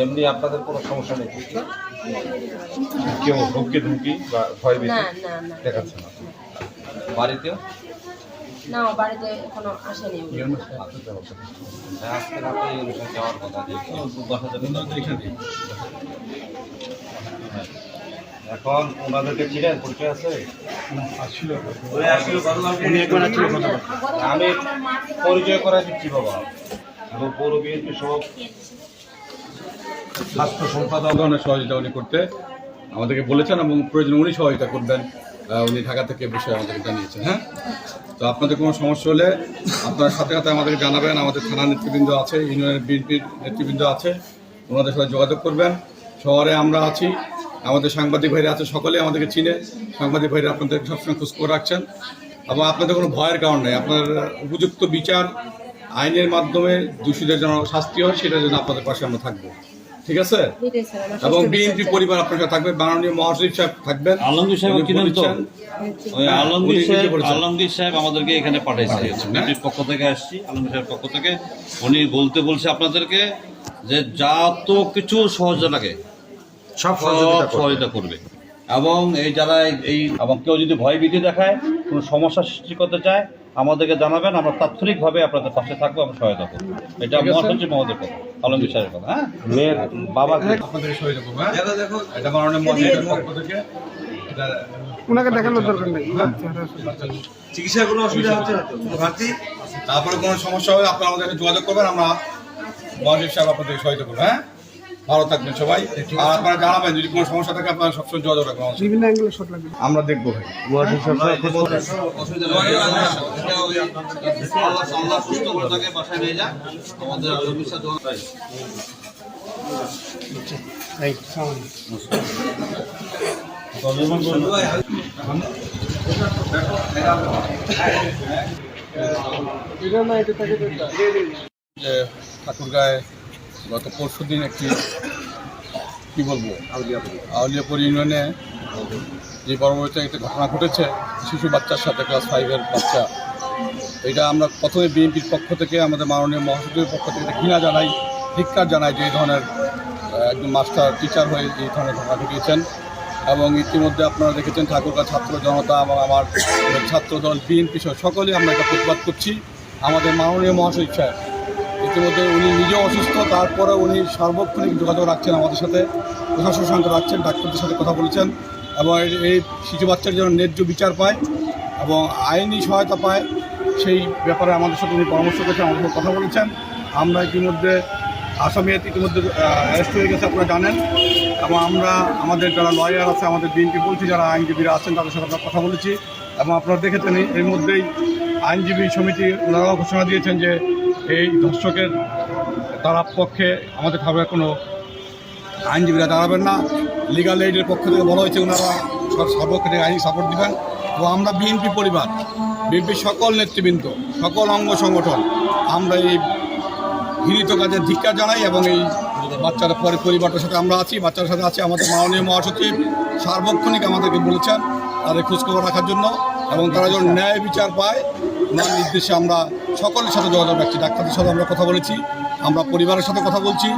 এমনি আপনাদের কোনো সমস্যা নেই? কেউ হুমকি ধুমকি বা ভয় দেখাচ্ছে না। বাড়িতেও? না বাড়িতে এখনও আসেনি। আজকে রাতে যাওয়ার কথা যে বাসা যাবেন না এখানে। এখন ওনাদেরকে চিনেন পরিচয় আছে আমি পরিচয় করা দিচ্ছি বাবা। এবং পৌর বিএনপি সব স্বাস্থ্য সম্পাদক সহযোগিতা উনি করতে আমাদেরকে বলেছেন এবং প্রয়োজন উনি সহযোগিতা করবেন। উনি ঢাকা থেকে বিষয়ে আমাদেরকে জানিয়েছেন হ্যাঁ? তো আপনাদের কোনো সমস্যা হলে আপনারা সাথে সাথে আমাদেরকে জানাবেন, আমাদের থানা নেতৃবৃন্দ আছে ইউনিয়নের বিএনপির নেতৃবৃন্দ আছে, ওনাদের সাথে যোগাযোগ করবেন। শহরে আমরা আছি, আমাদের সাংবাদিক ভাইরা আছে, সকলে আমাদেরকে চিনে। সাংবাদিক ভাইরা আপনাদের সবসময় খোঁজখবর রাখছেন। এবং আপনাদের কোনো ভয়ের কারণ নেই, আপনার উপযুক্ত বিচার আইনের মাধ্যমে দোষীদের যেন শাস্তি হয়, সেটার জন্য আপনাদের পাশে আমরা থাকব। ঠিক আছে? এবং বিএনপি পরিবার আপনার সাথে থাকবে মাননীয় মহাসচিব সাহেব থাকবেন। আলমগীর সাহেব হ্যাঁ, আলমগীর সাহেব। আলমগীর সাহেব আমাদেরকে এখানে পাঠাইছে। হ্যাঁ? বিএনপির পক্ষ থেকে আসছি আলমগীর সাহেবের পক্ষ থেকে। উনি বলতে বলছে আপনাদেরকে যে যা তো কিছু সহজ লাগে সব সহযোগিতা করবে। এবং এই যারা এই- এই এবং কেউ যদি ভয় ভীতি দেখায় কোনো সমস্যা সৃষ্টি করতে চায় আমাদেরকে জানাবেন আমরা তাৎক্ষণিকভাবে আপনাদের পাশে থাকব আমরা সহায়তা করব। এটা মহাসচিব মহোদয় কথা আলমগীর সাহেবের কথা হ্যাঁ? মেয়ের বাবাকে আপনাদের সহযোগিতা করব হ্যাঁ? এটা মাননীয় মহাসচিবের পক্ষ থেকে। ওনাকে দেখানোর দরকার নেই। চিকিৎসার কোনো অসুবিধা হচ্ছে না ঘাটতি তারপরে কোনো সমস্যা হলে আপনারা আমাদের যোগাযোগ করবেন আমরা মহাসচিব সাহেব আপনাদের সহায়তা করব হ্যাঁ? ভালো থাকবেন সবাই। আর আপনারা জানাবেন যদি কোনো সমস্যা থাকে আপনারা সবসময় যোগাযোগ রাখবেন বিভিন্ন অ্যাঙ্গেলে শট লাগবে। আমরা দেখব ভাই। অসুবিধা নেই আল্লাহ সুস্থ করে তাকে বাসায় নিয়ে যান আমাদের ঠাকুরগাঁয়ে গত পরশু দিন একটি, কী বলব? আউলিয়াপুর ইউনিয়নে যে পরবর্তীতে একটি ঘটনা ঘটেছে, শিশু বাচ্চার সাথে ক্লাস ফাইভের বাচ্চা। এটা আমরা প্রথমে বিএনপির পক্ষ থেকে, আমাদের মাননীয় মহাসচিবের পক্ষ থেকে ঘৃণা জানাই, ধিক্কার জানাই যে এই ধরনের একজন মাস্টার টিচার হয়ে এই ধরনের ঘটনা ঘটিয়েছেন। এবং ইতিমধ্যে আপনারা দেখেছেন ঠাকুরগাঁ ছাত্র জনতা এবং আমার ছাত্র দল বিএনপি সহ সকলেই আমরা এটা প্রতিবাদ করছি। আমাদের মাননীয় মহাসচিব সাহেব ইতিমধ্যে উনি নিজেও অসুস্থ, তারপরে উনি সার্বক্ষণিক যোগাযোগ রাখছেন আমাদের সাথে। প্রশাসনের সঙ্গে রাখছেন, ডাক্তারদের সাথে কথা বলেছেন এবং এই- শিশু বাচ্চার যেন ন্যায্য বিচার পায় এবং আইনি সহায়তা পায়। সেই ব্যাপারে আমাদের সাথে উনি পরামর্শ করেছেন, আমাদের সাথে কথা বলেছেন। আমরা ইতিমধ্যে আসামি ইতিমধ্যে অ্যারেস্ট হয়ে গেছে, আপনারা জানেন। এবং আমরা, আমাদের যারা লয়ার আছে, আমাদের বিএনপি বলছি, যারা আইনজীবীরা আছেন, তাদের সাথে আমরা কথা বলেছি। এবং আপনারা দেখেছেন এর মধ্যেই আইনজীবী সমিতি ওনারাও ঘোষণা দিয়েছেন যে এই ধর্ষকের তারা পক্ষে আমাদের খাবারের কোনো আইনজীবীরা দাঁড়াবেন না। লিগাল এইডের পক্ষ থেকে বলা হয়েছে ওনারা সব- সর্বক্ষণিক আইনি সাপোর্ট দিবেন। তো আমরা বিএনপি পরিবার বিএনপির সকল নেতৃবৃন্দ, সকল অঙ্গ সংগঠন, আমরা এই ঘৃণিত কাজের ধিক্কার জানাই এবং এই বাচ্চারা পরে পরিবারটার সাথে আমরা আছি বাচ্চার সাথে আছি আমাদের মাননীয় মহাসচিব। সার্বক্ষণিক আমাদেরকে বলেছেন তাদের খোঁজখবর রাখার জন্য এবং তারা যেন ন্যায় বিচার পায় ওনার নির্দেশে আমরা সকলের সাথে যোগাযোগ রাখছি। ডাক্তারদের সাথে আমরা কথা বলেছি, আমরা পরিবারের সাথে কথা বলছি,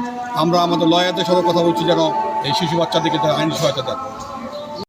আমরা আমাদের লয়ারদের সাথে কথা বলছি যেন এই শিশু বাচ্চাদেরকে তারা আইনি সহায়তা দেন।